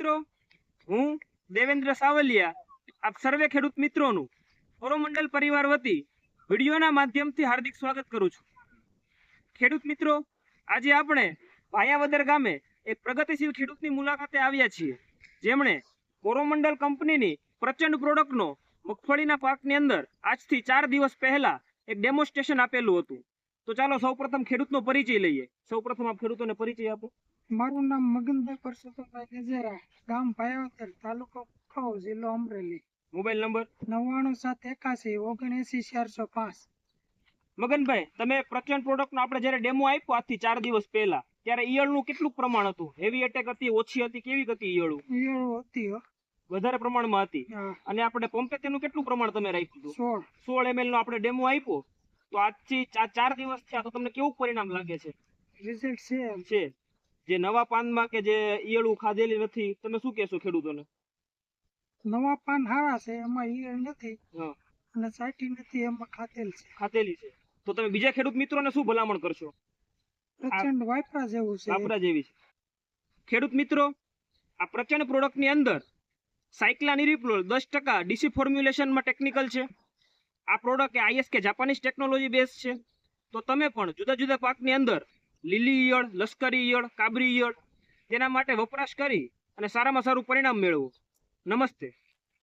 મિત્રો, હું દેવેન્દ્ર સાવલિયા, આપ સર્વે ખેડૂત મિત્રોનું કોરોમંડલ પરિવાર વતી વિડીયોના માધ્યમથી હાર્દિક સ્વાગત કરું છું. ખેડૂત મિત્રો, આજે આપણે ભાયાવદર ગામે એક પ્રગતિશીલ ખેડૂતની મુલાકાતે આવ્યા છીએ. જેમણે કોરોમંડલ કંપનીની પ્રચંડ પ્રોડક્ટનો મગફળીના પાકની અંદર આજથી ચાર દિવસ પહેલા એક ડેમોન્સ્ટ્રેશન આપેલું હતું. તો ચાલો સૌપ્રથમ ખેડૂતનો પરિચય લઈએ. સૌપ્રથમ આપ ખેડૂતોને પરિચય આપો. મારું નામ મગનભાઈ પરસોત્તમભાઈ ગજેરા ગામ ભાયાવદર તાલુકો ખો જિલ્લો અમરેલી. Mobile number? નવ્વાણું સાત એકાસી ઓગણએસી ચારસો પાંચ. મગનભાઈ તમે પ્રચંડ પ્રોડક્ટનો આપણે જ્યારે ડેમો આપ્યો આજથી ચાર દિવસ પહેલા ત્યારે ઈયળનું કેટલું પ્રમાણ હતું? હેવી એટેક હતી ઓછી હતી કેવી હતી ઈયળું? ઈયળો હતી વધારે પ્રમાણમાં હતી. અને આપણે પંપે તેનું કેટલું પ્રમાણ તમે રાખ્યું હતું? સોળ. સોળ એમએલ નો આપણે ડેમો આપ્યો તો આજથી ચાર દિવસ થયા તો તમને કેવું પરિણામ લાગે છે? રિઝલ્ટ છે છે. જે નવા પાનમાં કે જે ઈયળું ખાધેલી નથી તમે શું કહેશો ખેડૂતોને? નવા પાન હારા છે એમાં ઈયળ નથી. અને સાટી નથી એમાં ખાતેલ છે. ખાધેલી છે. તો તમે બીજા ખેડૂત મિત્રોને શું ભલામણ કરશો? પ્રચંડ વાપરા જેવું છે. વાપરા જેવી છે. ખેડૂત મિત્રો આ પ્રચંડ પ્રોડક્ટની અંદર સાયક્લાનિરિપ્લોલ દસ ટકા ડીસી ફોર્મ્યુલેશનમાં ટેકનિકલ છે. આ પ્રોડક્ટ એ આઈએસ કે જાપાનીઝ ટેકનોલોજી બેઝ છે. તો તમે પણ જુદા જુદા પાકની અંદર લીલી ઈયળ, લશ્કરી ઈયળ, કાબરી ઈયળ તેના માટે વપરાશ કરી અને સારામાં સારું પરિણામ મેળવો. નમસ્તે.